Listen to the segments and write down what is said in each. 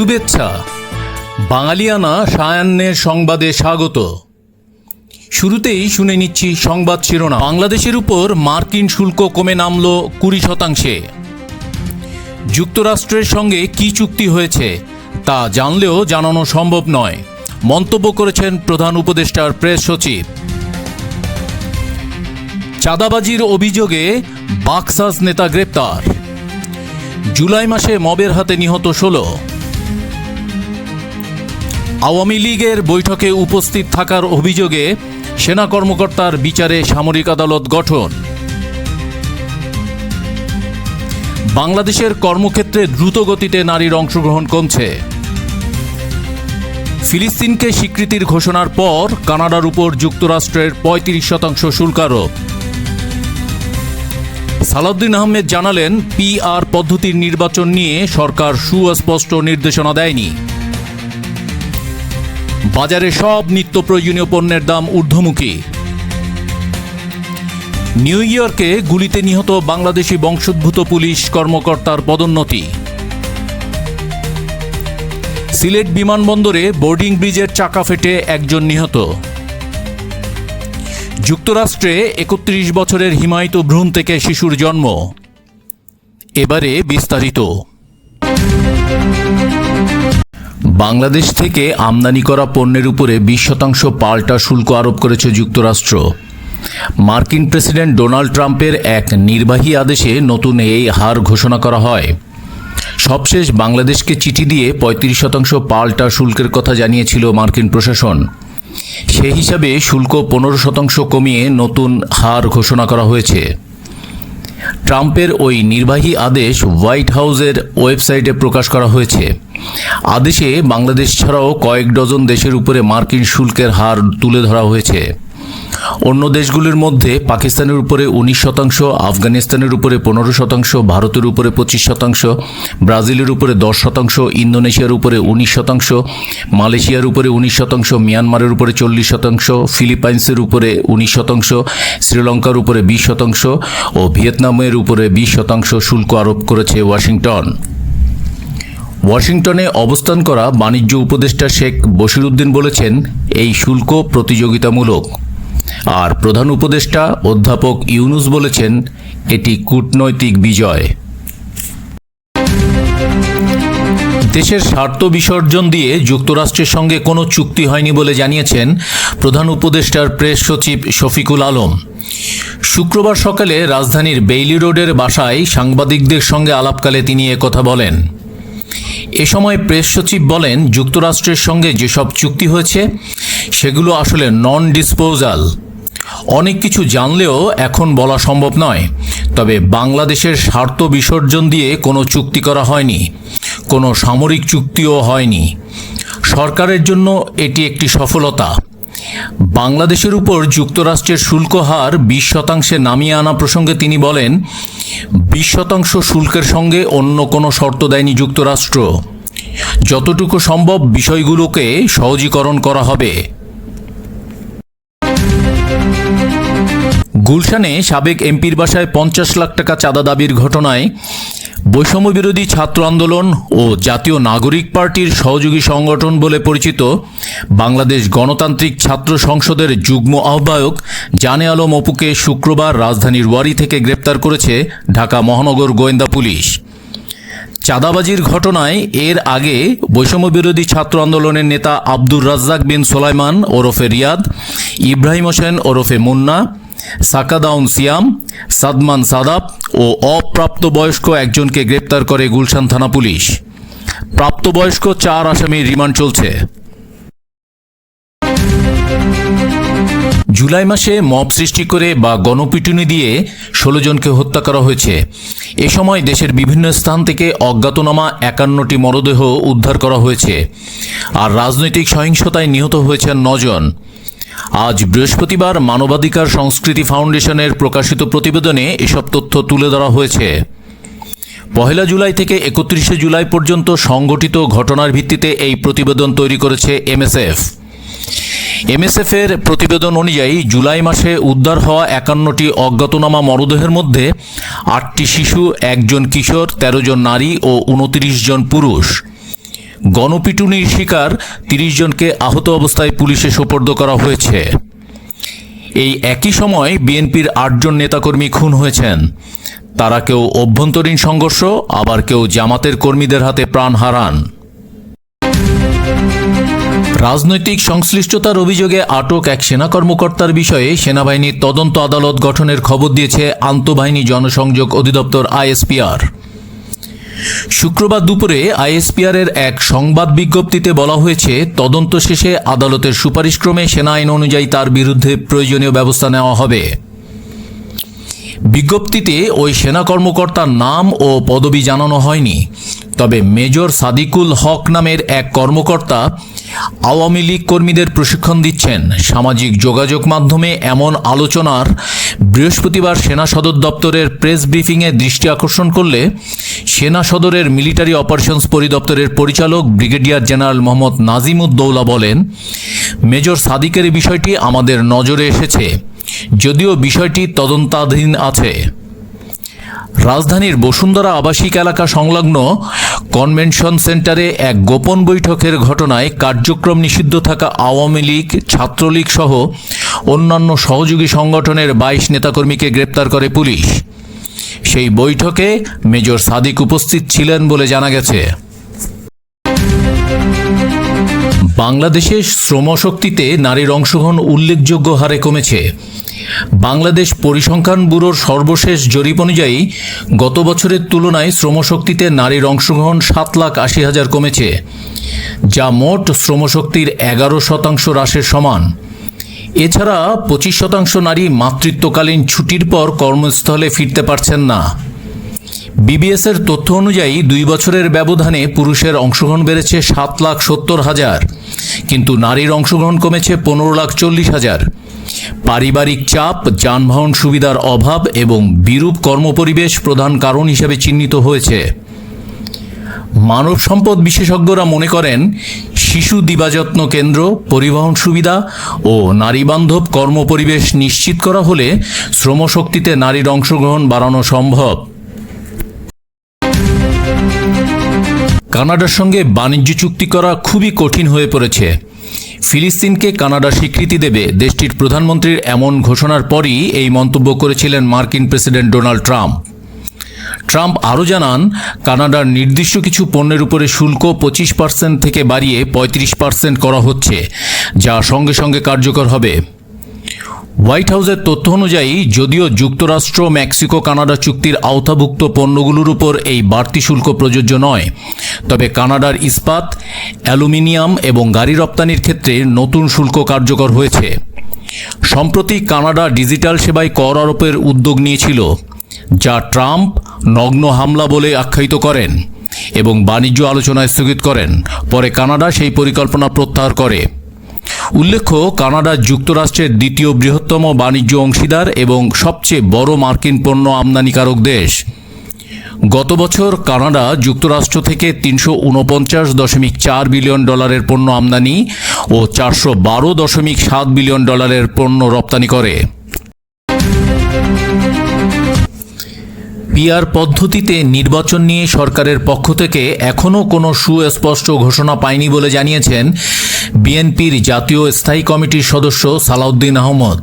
শুভেচ্ছা। বাঙালিয়ানা সায়ান্নের সংবাদে স্বাগত। শুরুতেই শুনে নিচ্ছি সংবাদ শিরোনাম। বাংলাদেশের উপর মার্কিন শুল্ক কমে নামল কুড়ি শতাংশে। যুক্তরাষ্ট্রের সঙ্গে কি চুক্তি হয়েছে, তা জানলেও জানানো সম্ভব নয়। মন্তব্য করেছেন প্রধান উপদেষ্টার প্রেস সচিব। চাঁদাবাজির অভিযোগে বাক্সাস নেতা গ্রেপ্তার। জুলাই মাসে মবের হাতে নিহত ষোলো। আওয়ামী লীগের বৈঠকে উপস্থিত থাকার অভিযোগে সেনা কর্মকর্তার বিচারে সামরিক আদালত গঠন। বাংলাদেশের কর্মক্ষেত্রে দ্রুত গতিতে নারীর অংশগ্রহণ কমছে। ফিলিস্তিনকে স্বীকৃতির ঘোষণার পর কানাডার উপর যুক্তরাষ্ট্রের পঁয়ত্রিশ শতাংশ শুল্ক আরোপ। সালাউদ্দিন আহমেদ জানালেন পিআর পদ্ধতির নির্বাচন নিয়ে সরকার সুস্পষ্ট নির্দেশনা দেয়নি। বাজারে সব নিত্য প্রয়োজনীয় পণ্যের দাম ঊর্ধ্বমুখী। নিউ ইয়র্কে গুলিতে নিহত বাংলাদেশি বংশোদ্ভূত পুলিশ কর্মকর্তার পদোন্নতি। সিলেট বিমানবন্দরে বোর্ডিং ব্রিজের চাকা ফেটে একজন নিহত। যুক্তরাষ্ট্রে একত্রিশ বছরের হিমায়িত ভ্রূণ থেকে শিশুর জন্ম। এবারে বিস্তারিত। বাংলাদেশ থেকে আমদানি করা পণ্যের উপরে বিশ শতাংশ পাল্টা শুল্ক আরোপ করেছে যুক্তরাষ্ট্র। মার্কিন প্রেসিডেন্ট ডোনাল্ড ট্রাম্পের এক নির্বাহী আদেশে নতুন এই হার ঘোষণা করা হয়। সবশেষ বাংলাদেশকে চিঠি দিয়ে পঁয়ত্রিশ শতাংশ পাল্টা শুল্কের কথা জানিয়েছিল মার্কিন প্রশাসন। সেই হিসাবে শুল্ক পনেরো শতাংশ কমিয়ে নতুন হার ঘোষণা করা হয়েছে। ট্রাম্পের ওই নির্বাহী আদেশ হোয়াইট হাউজের ওয়েবসাইটে প্রকাশ করা হয়েছে। আদেশে বাংলাদেশ ছাড়াও কয়েক ডজন দেশের উপরে মার্কিন শুল্কের হার তুলে ধরা হয়েছে। অন্য দেশগুলির মধ্যে পাকিস্তানের উপরে উনিশ শতাংশ, আফগানিস্তানের উপরে পনেরো শতাংশ, ভারতের উপরে পঁচিশ শতাংশ, ব্রাজিলের উপরে দশ শতাংশ, ইন্দোনেশিয়ার উপরে উনিশ শতাংশ, মালয়েশিয়ার উপরে উনিশ শতাংশ, মিয়ানমারের উপরে চল্লিশ শতাংশ, ফিলিপাইন্সের উপরে উনিশ শতাংশ, শ্রীলঙ্কার উপরে বিশ শতাংশ ও ভিয়েতনামের উপরে বিশ শতাংশ শুল্ক আরোপ করেছে ওয়াশিংটন। ওয়াশিংটনে অবস্থান করা বাণিজ্য উপদেষ্টা শেখ বশিরউদ্দিন বলেছেন, এই শুল্ক প্রতিযোগিতামূলক। আর প্রধান উপদেষ্টা অধ্যাপক ইউনুস বলেছেন, এটি কূটনৈতিক বিজয়। দেশের স্বার্থ বিসর্জন দিয়ে যুক্তরাষ্ট্রের সঙ্গে কোনো চুক্তি হয়নি বলে জানিয়েছেন প্রধান উপদেষ্টার প্রেস সচিব শফিকুল আলম। শুক্রবার সকালে রাজধানীর বেইলি রোডের বাসায় সাংবাদিকদের সঙ্গে আলাপকালে তিনি কথা বলেন। এ সময় প্রেস সচিব বলেন, যুক্তরাষ্ট্রের সঙ্গে যেসব চুক্তি হয়েছে সেগুলো আসলে নন ডিসপোজাল অনেক কিছু জানলেও এখন বলা সম্ভব নয়। তবে বাংলাদেশের স্বার্থ বিসর্জন দিয়ে কোনো চুক্তি করা হয়নি। কোনো সামরিক চুক্তিও হয়নি। সরকারের জন্য এটি একটি সফলতা। বাংলাদেশের উপর যুক্তরাষ্ট্রের শুল্ক হার বিশ শতাংশে নামিয়ে আনা প্রসঙ্গে তিনি বলেন, বিশ শতাংশ শুল্কের সঙ্গে অন্য কোনো শর্ত দেয়নি যুক্তরাষ্ট্র। যতটুকু সম্ভব বিষয়গুলোকে সহজীকরণ করা হবে। গুলশানে সাবেক এমপির বাসায় পঞ্চাশ লাখ টাকা চাঁদা দাবির ঘটনায় বৈষম্য বিরোধী ছাত্র আন্দোলন ও জাতীয় নাগরিক পার্টির সহযোগী সংগঠন বলে পরিচিত বাংলাদেশ গণতান্ত্রিক ছাত্র সংসদের যুগ্ম আহ্বায়ক জানে আলম অপুকে শুক্রবার রাজধানীর ওয়ারি থেকে গ্রেপ্তার করেছে ঢাকা মহানগর গোয়েন্দা পুলিশ। চাঁদাবাজির ঘটনায় এর আগে বৈষম্য বিরোধী ছাত্র আন্দোলনের নেতা আব্দুর রাজ্জাক বিন সোলাইমান ওরফে রিয়াদ, ইব্রাহিম হোসেন ওরফে মুন্না সাকাদাউন সিয়াম, সাদমান সাদাব ও অপ্রাপ্তবয়স্ক একজনকে গ্রেপ্তার করে গুলশান থানা পুলিশ। প্রাপ্তবয়স্ক চার আসামির রিমান্ড চলছে। জুলাই মাসে মব সৃষ্টি করে বা গণপিটুনি দিয়ে ষোলো জনকে হত্যা করা হয়েছে। এ সময় দেশের বিভিন্ন স্থান থেকে অজ্ঞাতনামা একান্নটি মরদেহ উদ্ধার করা হয়েছে আর রাজনৈতিক সহিংসতায় নিহত হয়েছেন নজন আজ বৃহস্পতিবার মানবাধিকার সংস্কৃতি ফাউন্ডেশনের প্রকাশিত প্রতিবেদনে এসব তথ্য তুলে ধরা হয়েছে। পহেলা জুলাই থেকে একত্রিশে জুলাই পর্যন্ত সংগঠিত ঘটনার ভিত্তিতে এই প্রতিবেদন তৈরি করেছে এমএসএফ। এমএসএফ এর প্রতিবেদন অনুযায়ী জুলাই মাসে উদ্ধার হওয়া একান্নটি অজ্ঞাতনামা মরদেহের মধ্যে আটটি শিশু, একজন কিশোর ১৩ জন নারী ও উনত্রিশ জন পুরুষ। গণপিটুনির শিকার তিরিশ জনকে আহত অবস্থায় পুলিশে সোপর্দ করা হয়েছে। এই একই সময় বিএনপির আটজন নেতাকর্মী খুন হয়েছেন। তারা কেউ অভ্যন্তরীণ সংঘর্ষ, আবার কেউ জামাতের কর্মীদের হাতে প্রাণ হারান। রাজনৈতিক সংশ্লিষ্টতার অভিযোগে আটক এক সেনা কর্মকর্তার বিষয়ে সেনাবাহিনীর তদন্ত আদালত গঠনের খবর দিয়েছে আন্তঃবাহিনী জনসংযোগ অধিদপ্তর আইএসপিআর। শুক্রবার দুপুরে আইএসপিআর এর এক সংবাদ বিজ্ঞপ্তিতে বলা হয়েছে, তদন্ত শেষে আদালতের সুপারিশক্রমে সেনা আইন অনুযায়ী তার বিরুদ্ধে প্রয়োজনীয় ব্যবস্থা নেওয়া হবে। বিজ্ঞপ্তিতে ওই সেনা কর্মকর্তার নাম ও পদবি জানানো হয়নি। তবে মেজর সাদিকুল হক নামের এক কর্মকর্তা আওয়ামী লীগ কর্মীদের প্রশিক্ষণ দিচ্ছেন। সামাজিক যোগাযোগ মাধ্যমে এমন আলোচনার বৃহস্পতিবার সেনা সদর দপ্তরের প্রেস ব্রিফিংয়ে দৃষ্টি আকর্ষণ করলে সেনা সদরের মিলিটারি অপারেশনস পরিদপ্তরের পরিচালক ব্রিগেডিয়ার জেনারেল মোহাম্মদ নাজিমুদ্দৌলা বলেন, মেজর সাদিকের বিষয়টি আমাদের নজরে এসেছে। যদিও বিষয়টি তদন্তাধীন আছে। রাজধানীর বসুন্ধরা আবাসিক এলাকা সংলগ্ন কনভেনশন সেন্টারে এক গোপন বৈঠকের ঘটনায় কার্যক্রম নিষিদ্ধ থাকা আওয়ামী লীগ, ছাত্রলীগ সহ অন্যান্য সহযোগী সংগঠনের বাইশ নেতাকর্মীকে গ্রেপ্তার করে পুলিশ। সেই বৈঠকে মেজর সাদিক উপস্থিত ছিলেন বলে জানা গেছে। বাংলাদেশে শ্রমশক্তিতে নারীর অংশগ্রহণ উল্লেখযোগ্য হারে কমেছে। বাংলাদেশ পরিসংখ্যান ব্যুরোর সর্বশেষ জরিপ অনুযায়ী, গত বছরের তুলনায় শ্রমশক্তিতে নারীর অংশগ্রহণ সাত লাখ আশি হাজার কমেছে, যা মোট শ্রমশক্তির এগারো শতাংশ হ্রাসের সমান। এছাড়া পঁচিশ শতাংশ নারী মাতৃত্বকালীন ছুটির পর কর্মস্থলে ফিরতে পারছেন না। বিবিএসের তথ্য অনুযায়ী, দুই বছরের ব্যবধানে পুরুষের অংশগ্রহণ বেড়েছে সাত লাখ সত্তর হাজার, কিন্তু নারীর অংশগ্রহণ কমেছে পনেরো লাখ চল্লিশ হাজার। পারিবারিক চাপ, যানবাহন সুবিধার অভাব এবং বিরূপ কর্মপরিবেশ প্রধান কারণ হিসেবে চিহ্নিত হয়েছে। মানব সম্পদ বিশেষজ্ঞরা মনে করেন, শিশু দিবাযত্ন কেন্দ্র, পরিবহন সুবিধা ও নারীবান্ধব কর্মপরিবেশ নিশ্চিত করা হলে শ্রমশক্তিতে নারীর অংশগ্রহণ বাড়ানো সম্ভব। কানাডার সঙ্গে বাণিজ্য চুক্তি করা খুবই কঠিন হয়ে পড়েছে। ফিলিস্তিনকে কানাডা স্বীকৃতি দেবে। দেশটির প্রধানমন্ত্রীর এমন ঘোষণার পরই এই মন্তব্য করেছিলেন মার্কিন প্রেসিডেন্ট ডোনাল্ড ট্রাম্প। ট্রাম্প আরও জানান, কানাডার নির্দিষ্ট কিছু পণ্যের উপরে শুল্ক পঁচিশ পার্সেন্ট থেকে বাড়িয়ে পঁয়ত্রিশ পার্সেন্ট করা হচ্ছে, যা সঙ্গে সঙ্গে কার্যকর হবে। হোয়াইট হাউসের তথ্য অনুযায়ী, যদিও যুক্তরাষ্ট্র, মেক্সিকো, কানাডা চুক্তির আওতাভুক্ত পণ্যগুলোর উপর এই বাড়তি শুল্ক প্রযোজ্য নয়। তবে কানাডার ইস্পাত, অ্যালুমিনিয়াম এবং গাড়ি রপ্তানির ক্ষেত্রে নতুন শুল্ক কার্যকর হয়েছে। সম্প্রতি কানাডা ডিজিটাল সেবায় কর আরোপের উদ্যোগ নিয়েছিল, যা ট্রাম্প নগ্ন হামলা বলে আখ্যায়িত করেন এবং বাণিজ্য আলোচনায় স্থগিত করেন। পরে কানাডা সেই পরিকল্পনা প্রত্যাহার করে। উল্লেখ্য কানাডা যুক্তরাষ্ট্রের দ্বিতীয় বৃহত্তম বাণিজ্য অংশীদার এবং সবচেয়ে বড় মার্কিন পণ্য আমদানিকারক দেশ। গত বছর কানাডা যুক্তরাষ্ট্র থেকে তিনশো উনপঞ্চাশ দশমিক চার বিলিয়ন ডলারের পণ্য আমদানি ও চারশো বারো দশমিক সাত বিলিয়ন ডলারের পণ্য রপ্তানি করে। পিআর পদ্ধতিতে নির্বাচন নিয়ে সরকারের পক্ষ থেকে এখনও কোনো সুস্পষ্ট ঘোষণা পায়নি বলে জানিয়েছেন বিএনপির জাতীয় স্থায়ী কমিটির সদস্য সালাউদ্দিন আহমদ।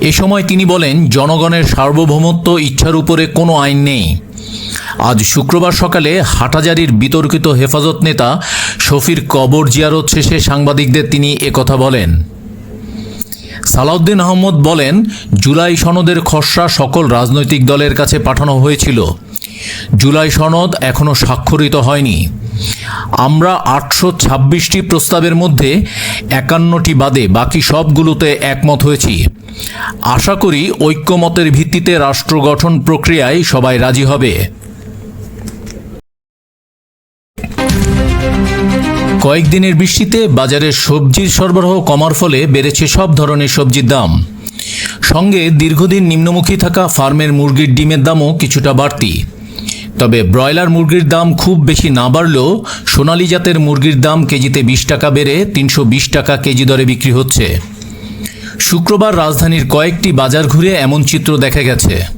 এ সময় তিনি বলেন, জনগণের সার্বভৌমত্ব, ইচ্ছার উপরে কোনো আইন নেই। আজ শুক্রবার সকালে হাটাজারির বিতর্কিত হেফাজত নেতা শফির কবর জিয়ারত শেষে সাংবাদিকদের তিনি একথা বলেন। সালাউদ্দিন আহমদ বলেন, জুলাই সনদের খসড়া সকল রাজনৈতিক দলের কাছে পাঠানো হয়েছিল। জুলাই সনদ এখনও স্বাক্ষরিত হয়নি। আমরা আটশো ছাব্বিশটি প্রস্তাবের মধ্যে একান্নটি বাদে বাকি সবগুলোতে একমত হয়েছি। আশা করি ঐক্যমতের ভিত্তিতে রাষ্ট্র গঠন প্রক্রিয়ায় সবাই রাজি হবে। কয়েকদিনের বৃষ্টিতে বাজারে সবজির সরবরাহ কমার ফলে বেড়েছে সব ধরনের সবজির দাম। সঙ্গে দীর্ঘদিন নিম্নমুখী থাকা ফার্মের মুরগির ডিমের দামও কিছুটা বাড়তি। তবে ব্রয়লার মুরগির দাম খুব বেশি না বাড়লেও সোনালী জাতের মুরগির দাম কেজিতে বিশ টাকা বেড়ে তিনশো বিশ টাকা কেজি দরে বিক্রি হচ্ছে। শুক্রবার রাজধানীর কয়েকটি বাজার ঘুরে এমন চিত্র দেখা গেছে।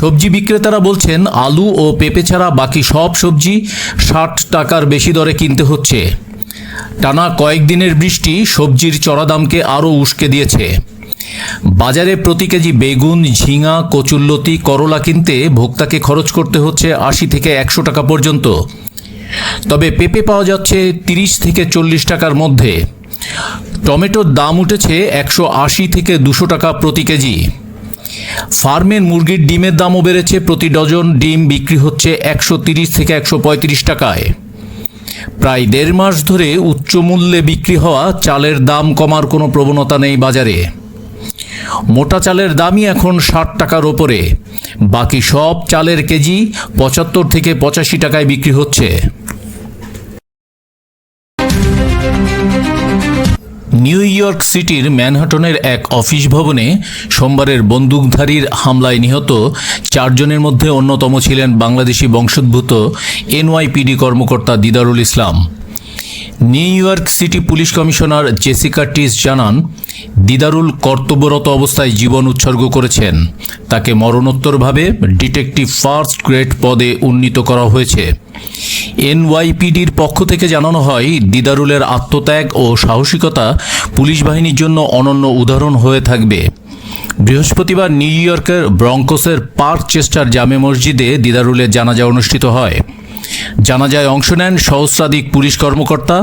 সবজি বিক্রেতারা বলছেন, আলু ও পেঁপে ছাড়া বাকি সব সবজি ষাট টাকার বেশি দরে কিনতে হচ্ছে। টানা কয়েকদিনের বৃষ্টি, সবজির চড়া দামকে আরও উস্কে দিয়েছে। বাজারে প্রতি কেজি বেগুন, ঝিঙা কচুল্লতি করলা কিনতে ভোক্তাকে খরচ করতে হচ্ছে আশি থেকে একশো টাকা পর্যন্ত। তবে পেঁপে পাওয়া যাচ্ছে তিরিশ থেকে চল্লিশ টাকার মধ্যে। টমেটোর দাম উঠেছে একশো আশি থেকে দুশো টাকা প্রতি কেজি। ফার্মের মুরগির ডিমের দামও বেড়েছে। প্রতি ডজন ডিম বিক্রি হচ্ছে একশো তিরিশ থেকে একশো পঁয়ত্রিশ টাকায়। প্রায় দেড় মাস ধরে উচ্চ মূল্যে বিক্রি হওয়া চালের দাম কমার কোনো প্রবণতা নেই বাজারে। মোটা চালের দামই এখন ষাট টাকার ওপরে। বাকি সব চালের কেজি পঁচাত্তর থেকে পঁচাশি টাকায় বিক্রি হচ্ছে। নিউ ইয়র্ক সিটির ম্যানহাটনের এক অফিস ভবনে সোমবারের বন্দুকধারীর হামলায় নিহত চারজনের মধ্যে অন্যতম ছিলেন বাংলাদেশি বংশোদ্ভূত এনওয়াইপিডি কর্মকর্তা Didarul Islam. New York City police commissioner Jessica Tisch জানান, দিদারুল কর্তব্যরত অবস্থায় জীবন উৎসর্গ করেছেন। তাকে মরণোত্তরভাবে ডিটেকটিভ ফার্স্ট গ্রেড পদে উন্নীত করা হয়েছে। এনওয়াইপিডির পক্ষ থেকে জানানো হয়, দিদারুলের আত্মত্যাগ ও সাহসিকতা পুলিশ বাহিনীর জন্য অনন্য উদাহরণ হয়ে থাকবে। বৃহস্পতিবার নিউ ইয়র্কের ব্রঙ্কোসের পার্ক চেস্টার জামে মসজিদে দিদারুলের জানাজা অনুষ্ঠিত হয়। জানাজায় অংশ নেন সহস্রাধিক পুলিশ কর্মকর্তা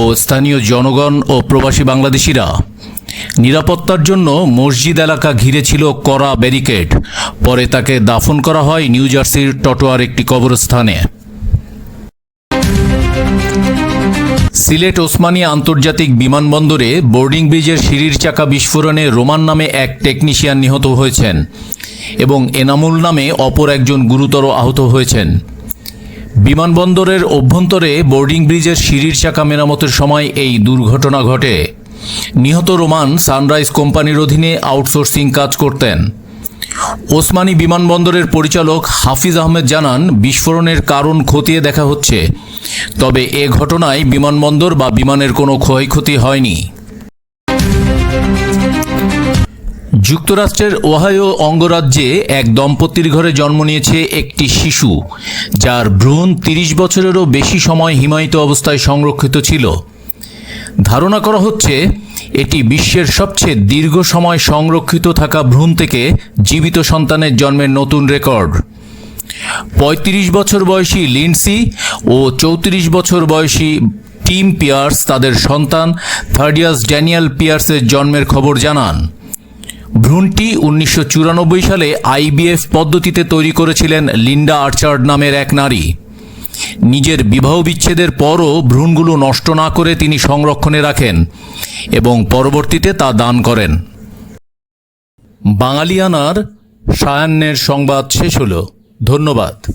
ও স্থানীয় জনগণ ও প্রবাসী বাংলাদেশিরা। নিরাপত্তার জন্য মসজিদ এলাকা ঘিরে ছিল কড়া ব্যারিকেড। পরে তাকে দাফন করা হয় নিউ জার্সির টটোয়ার একটি কবরস্থানে। সিলেট ওসমানী আন্তর্জাতিক বিমানবন্দরে বোর্ডিং ব্রিজের সিঁড়ির চাকা বিস্ফোরণে রোমান নামে এক টেকনিশিয়ান নিহত হয়েছেন এবং এনামুল নামে অপর একজন গুরুতর আহত হয়েছেন। বিমানবন্দরের অভ্যন্তরে বোর্ডিং ব্রিজের সিঁড়ির চাকা মেরামতের সময় এই দুর্ঘটনা ঘটে। নিহত রোমান সানরাইজ কোম্পানির অধীনে আউটসোর্সিং কাজ করতেন। ওসমানী বিমানবন্দরের পরিচালক হাফিজ আহমেদ জানান, বিস্ফোরণের কারণ খতিয়ে দেখা হচ্ছে, তবে এ ঘটনায় বিমানবন্দর বা বিমানের কোনো ক্ষয়ক্ষতি হয়নি। যুক্তরাষ্ট্রের ওহাইও অঙ্গরাজ্যে এক দম্পতির ঘরে জন্ম নিয়েছে একটি শিশু, যার ভ্রূণ তিরিশ বছরেরও বেশি সময় হিমায়িত অবস্থায় সংরক্ষিত ছিল। ধারণা করা হচ্ছে, এটি বিশ্বের সবচেয়ে দীর্ঘ সময় সংরক্ষিত থাকা ভ্রূণ থেকে জীবিত সন্তানের জন্মের নতুন রেকর্ড। পঁয়ত্রিশ বছর বয়সী লিন্ডসি ও চৌত্রিশ বছর বয়সী টিম পিয়ার্স তাদের সন্তান থার্ডিয়াস ড্যানিয়েল পিয়ার্সের জন্মের খবর জানান। ভ্রূণটি উনিশশো চুরানব্বই সালে আইবিএফ পদ্ধতিতে তৈরি করেছিলেন লিন্ডা আর্চার্ড নামের এক নারী। নিজের বিবাহ বিচ্ছেদের পরও ভ্রূণগুলো নষ্ট না করে তিনি সংরক্ষণে রাখেন এবং পরবর্তীতে তা দান করেন। বাঙালিয়ানার সায়ান্নের সংবাদ শেষ হল। ধন্যবাদ।